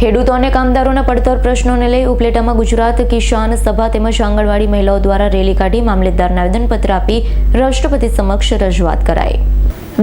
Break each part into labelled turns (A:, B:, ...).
A: ખેડૂતો અને કામદારોના પડતર પ્રશ્નોને લઈ ઉપલેટામાં ગુજરાત કિસાન સભા તેમજ આંગણવાડી મહિલાઓ દ્વારા રેલી કાઢી મામલેદારને આવેદનપત્ર આપી રાષ્ટ્રપતિ સમક્ષ રજૂઆત કરાઈ.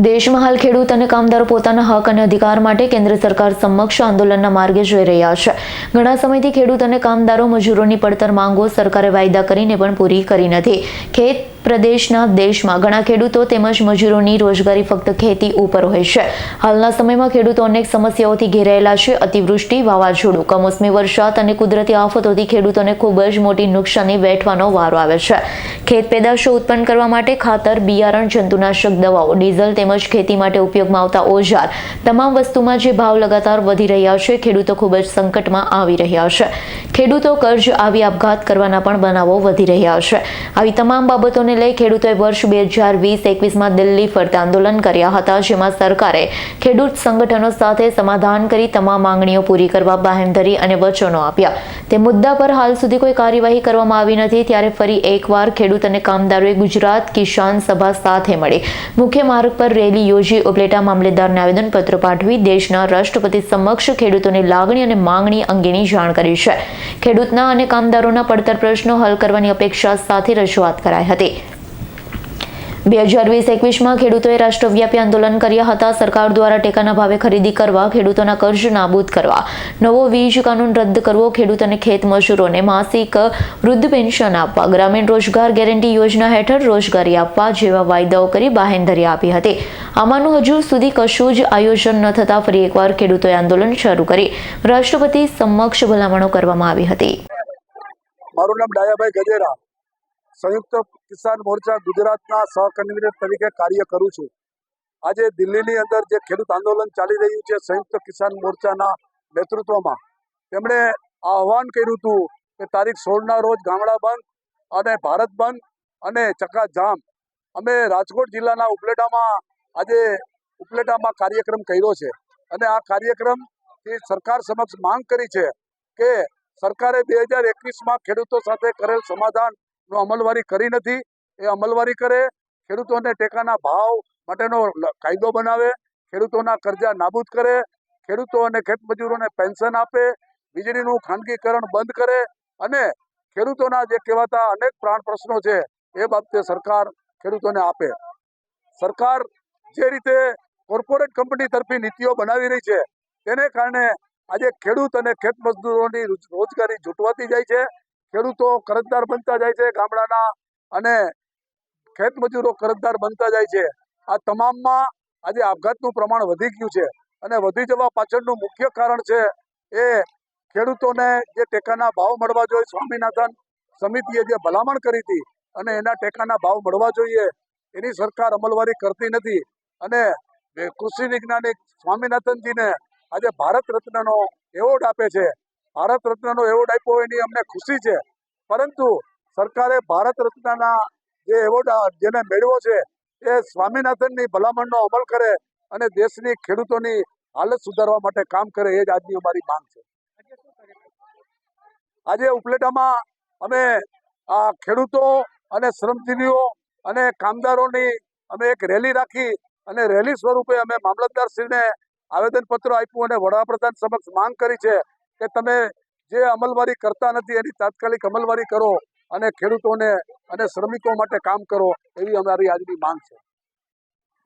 A: દેશમાં હાલ ખેડૂત અને કામદારો પોતાના હક અને અધિકાર માટે કેન્દ્ર સરકાર સમક્ષ આંદોલનના માર્ગે જઈ રહ્યા છે. ઘણા સમયથી ખેડૂત અને કામદારો મજૂરોની પડતર માંગો સરકારે વાયદા કરીને પણ પૂરી કરી નથી. ખેત પ્રદેશના દેશમાં ઘણા ખેડૂતો તેમજ મજૂરોની રોજગારી ફક્ત ખેતી ઉપર હોય છે. હાલના સમયમાં ખેડૂતો અનેક સમસ્યાઓથી ઘેરાયેલા છે. અતિવૃષ્ટિ, વાવાઝોડું, કમોસમી વરસાદ અને કુદરતી આફતોથી ખેડૂતોને ખૂબ જ મોટી નુકસાની વેઠવાનો વારો આવે છે. ખેત પેદાશો ઉત્પન્ન કરવા માટે ખાતર, બિયારણ, જંતુનાશક દવાઓ, ડીઝલ તેમજ ખેતી માટે ઉપયોગમાં આવતા ઓજાર તમામ વસ્તુમાં જે ભાવ લગાતાર વધી રહ્યા છે, ખેડૂતો ખૂબ જ સંકટમાં આવી રહ્યા છે. ખેડૂતો કર્જ, આવી આપઘાત કરવાના પણ બનાવો વધી રહ્યા છે. આવી તમામ બાબતોને લઈ ખેડૂતોએ વર્ષ બે હજાર વીસ એકવીસમાં દિલ્હી ફરતા આંદોલન કર્યા હતા, જેમાં સરકારે ખેડૂત સંગઠનો સાથે સમાધાન કરી તમામ માંગણીઓ પૂરી કરવા બાહેંધરી અને વચનો આપ્યા. તે મુદ્દા પર હાલ સુધી કોઈ કાર્યવાહી કરવામાં આવી નથી, ત્યારે ફરી એકવાર ખેડૂત અને કામદારોએ ગુજરાત કિસાન સભા સાથે મળી. મુખ્ય માર્ગ પર રેલી યોજી ઉપલેટા મામલેદારને આવેદનપત્ર પાઠવી દેશના રાષ્ટ્રપતિ સમક્ષ ખેડૂતોની લાગણી અને માંગણી અંગેની જાણ કરી છે. ખેડૂતના અને કામદારોના પડતર પ્રશ્નો હલ કરવાની અપેક્ષા સાથે રજૂઆત કરાઈ હતી. બે હજાર વીસ એકવીસમાં ખેડૂતોએ રાષ્ટ્રવ્યાપી આંદોલન કર્યા હતા. સરકાર દ્વારા ટેકાના ભાવે ખરીદી કરવા, ખેડૂતોના કર્જ નાબૂદ કરવા. નવો વીજ કાનૂન રદ કરવો, ખેડૂત અને ખેત મજૂરોને માસિક વૃદ્ધ પેન્શન આપવા. ગ્રામીણ રોજગાર ગેરંટી યોજના હેઠળ રોજગારી આપવા જેવા વાયદાઓ કરી બાહેંધરી આપી હતી. આમાંનું હજુ સુધી કશું જ આયોજન ન થતાં ફરી એકવાર ખેડૂતોએ આંદોલન શરૂ કરી. રાષ્ટ્રપતિ સમક્ષ ભલામણો કરવામાં આવી હતી.
B: મારું નામ ડાયાભાઈ ગજેરા. સંયુક્ત કિસાન મોરચા ગુજરાતના સહકન્વીનર તરીકે કાર્ય કરું છું. આજે દિલ્હીની અંદર જે ખેડૂત આંદોલન ચાલી રહ્યું છે સંયુક્ત કિસાન મોરચાના નેતૃત્વમાં, તેમણે આહવાન કર્યું હતું કે તારીખ સોળના રોજ ગામડા બંધ અને ભારત બંધ અને ચક્કાજામ અમે રાજકોટ જિલ્લાના ઉપલેટામાં આજે ઉપલેટામાં કાર્યક્રમ કર્યો છે અને આ કાર્યક્રમ સરકાર સમક્ષ માંગ કરી છે કે સરકારે બે હજાર એકવીસમાં ખેડૂતો સાથે કરેલ સમાધાનનો અમલવારી કરી નથી. એ અમલવારી કરે, ખેડૂતોને ટેકાના ભાવ માટેનો કાયદો બનાવે, ખેડૂતોના કરજા નાબૂદ કરે, ખેડૂતો અને ખેતમજૂરોને પેન્શન આપે, વીજળીનું ખાનગીકરણ બંધ કરે અને ખેડૂતોના જે કહેવાતા અનેક પ્રાણ પ્રશ્નો છે એ બાબતે સરકાર ખેડૂતોને આપે. સરકાર જે રીતે કોર્પોરેટ કંપની તરફી નીતિઓ બનાવી રહી છે, તેને કારણે આજે ખેડૂત અને ખેત મજદૂરોની રોજગારી જૂટવાતી જાય છે. ખેડૂતો કરજદાર બનતા જાય છે ગામડાના અને ખેત મજૂરો કરજદાર બનતા જાય છે. આ તમામમાં આજે આપઘાતનું પ્રમાણ વધી ગયું છે અને વધી જવા પાછળનું મુખ્ય કારણ છે એ ખેડૂતોને જે ટેકાના ભાવ મળવા જોઈએ, સ્વામિનાથન સમિતિએ જે ભલામણ કરી હતી અને એના ટેકાના ભાવ મળવા જોઈએ, એની સરકાર અમલવારી કરતી નથી અને કૃષિ વૈજ્ઞાનિક સ્વામિનાથનજીને આજે ભારત રત્નનો એવોર્ડ આપે છે. ભારત રત્નનો એવોર્ડ આપ્યો એની અમને ખુશી છે. પરંતુ સરકારે ભારત રત્નના જે એવોર્ડ જેને મેળવ્યો છે, એ સ્વામિનાથનની ભલામણનો અમલ કરે અને દેશની ખેડૂતોની હાલત સુધારવા માટે કામ કરે, એ જ આજની અમારી માંગ છે. આજે ઉપલેટામાં અમે આ ખેડૂતો અને શ્રમજીવીઓ અને કામદારોની અમે એક રેલી રાખી અને રેલી સ્વરૂપે અમે મામલતદારશ્રીને આવેદનપત્ર આપ્યું અને વડાપ્રધાન સમક્ષ માંગ કરી છે. કે તમે જે અમલવારી કરતા નથી એની તાત્કાલિક અમલવારી કરો અને ખેડૂતોને અને શ્રમિકો માટે કામ કરો એવી અમારી આજની માંગ છે.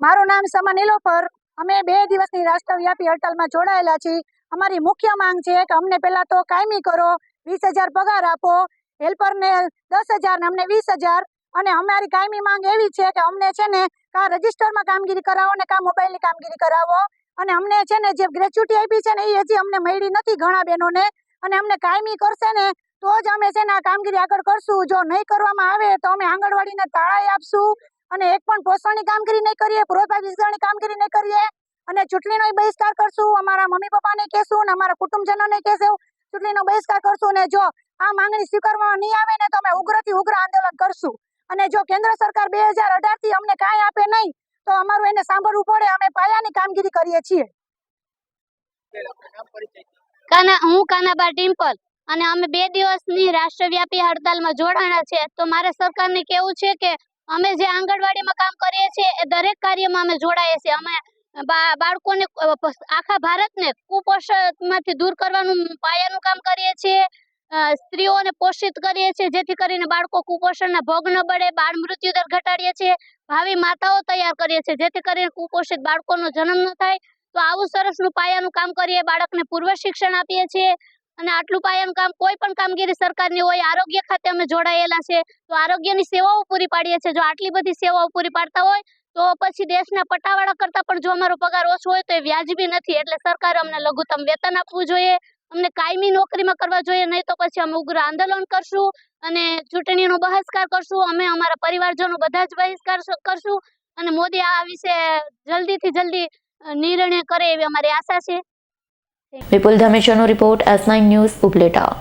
C: મારું નામ સમા નીલોફર. અમે બે દિવસની રાષ્ટ્રવ્યાપી હડતાલમાં જોડાયેલા છીએ. અમારી મુખ્ય માંગ છે કે અમને પહેલા તો કાયમી કરો, વીસ હજાર પગાર આપો, હેલ્પરને દસ હજાર ને અમને વીસ હજાર. અને અમારી કાયમી માંગ એવી છે કે અમને છે ને કા રજિસ્ટરમાં કામગીરી કરાવો ને કા મોબાઈલની કામગીરી કરાવો. અને અમને છે ને જે ગ્રેચ્યુટી આપી છે ને એ હજી અમને મળી નથી ઘણા બહેનોને. અને અમને કાયમી કરશે ને તો જ અમે છે ને આ કામગીરી આગળ કરશું. જો નહીં કરવામાં આવે તો અમે આંગણવાડીને તાળાઈ આપશું. અને એક પણ પોષણની કામગીરી નહીં કરીએ પૂર્વભાગ વિસ્તરણની કામગીરી નહીં કરીએ. અને ચૂંટણીનો બહિષ્કાર કરશું. અમારા મમ્મી પપ્પાને કહેશું અને અમારા કુટુંબજનોને કહેશું. ચૂંટણીનો બહિષ્કાર કરશું અને જો આ માંગણી સ્વીકારવામાં નહીં આવે ને તો અમે ઉગ્રથી ઉગ્ર આંદોલન કરશું. અને જો કેન્દ્ર સરકાર બે હજાર અઢારથી અમને કાંઈ આપે નહીં તો અમારું એને સાંભળવું પડે, અમે પાયાની કામગીરી કરીએ છીએ.
D: હું કાનાબા ડિમ્પલ અને અમે બે દિવસની રાષ્ટ્રવ્યાપી હડતાલમાં જોડાણા છે. તો મારે સરકારને કેવું છે કે અમે જે આંગણવાડીમાં કામ કરીએ છીએ, એ દરેક કાર્યમાં અમે જોડાઈએ છીએ. અમે બાળકોને, આખા ભારતને કુપોષણમાંથી દૂર કરવાનું પાયાનું કામ કરીએ છીએ. સ્ત્રીઓને પોષિત કરીએ છીએ, જેથી કરીને બાળકો કુપોષણના ભોગ ન બળે બાળ મૃત્યુ દર ઘટાડીએ છીએ, ભાવિ માતાઓ તૈયાર કરીએ છીએ, જેથી કરીને કુપોષિત બાળકોનો જન્મ ન થાય. તો આવું સરસનું પાયાનું કામ કરીએ, બાળકને પૂર્વ શિક્ષણ આપીએ છીએ અને આટલું પાયાનું કામ કોઈ પણ કામગીરી સરકારની હોય, આરોગ્ય ખાતે અમે જોડાયેલા છે તો આરોગ્યની સેવાઓ પૂરી પાડીએ છીએ. જો આટલી બધી સેવાઓ પૂરી પાડતા હોય, તો પછી દેશના પટાવાળા કરતાં પણ જો અમારો પગાર ઓછો હોય, તો એ વ્યાજબી નથી. એટલે સરકારે અમને લઘુત્તમ વેતન આપવું જોઈએ. અમને કાયમી નોકરીમાં કરવા જોઈએ, નહીં તો પછી અમે ઉગ્ર આંદોલન કરશું અને ચૂંટણીનો બહિષ્કાર કરશું. અમે અમારા પરિવારજનો બધા જ બહિષ્કાર કરશું અને મોદી આ વિશે જલ્દીથી જલ્દી નિર્ણય કરે એવી અમારી આશા છે.
A: વિપુલ ધામેચાનો રિપોર્ટ એસ ન્યૂઝ ઉપલેટા.